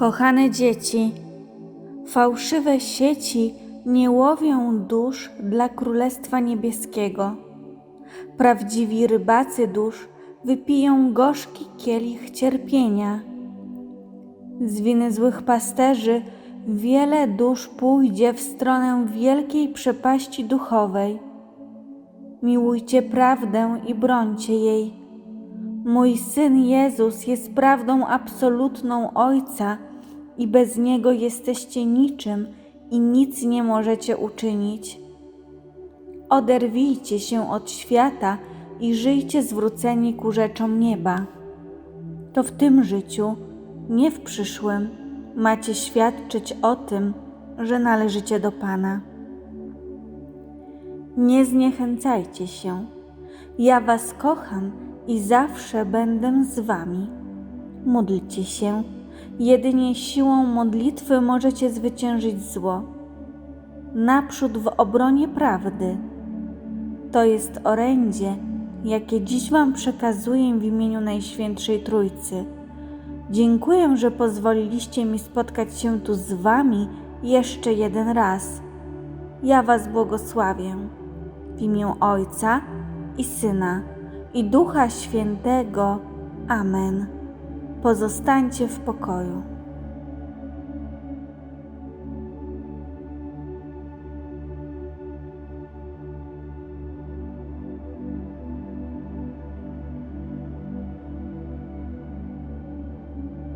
Kochane dzieci, fałszywe sieci nie łowią dusz dla Królestwa Niebieskiego. Prawdziwi rybacy dusz wypiją gorzki kielich cierpienia. Z winy złych pasterzy wiele dusz pójdzie w stronę wielkiej przepaści duchowej. Miłujcie prawdę i brońcie jej. Mój syn Jezus jest prawdą absolutną Ojca i bez niego jesteście niczym i nic nie możecie uczynić. Oderwijcie się od świata i żyjcie zwróceni ku rzeczom nieba. To w tym życiu, nie w przyszłym, macie świadczyć o tym, że należycie do Pana. Nie zniechęcajcie się. Ja Was kocham i zawsze będę z Wami. Módlcie się. Jedynie siłą modlitwy możecie zwyciężyć zło. Naprzód w obronie prawdy. To jest orędzie, jakie dziś Wam przekazuję w imieniu Najświętszej Trójcy. Dziękuję, że pozwoliliście mi spotkać się tu z Wami jeszcze jeden raz. Ja Was błogosławię w imię Ojca i Syna i Ducha Świętego. Amen. Pozostańcie w pokoju.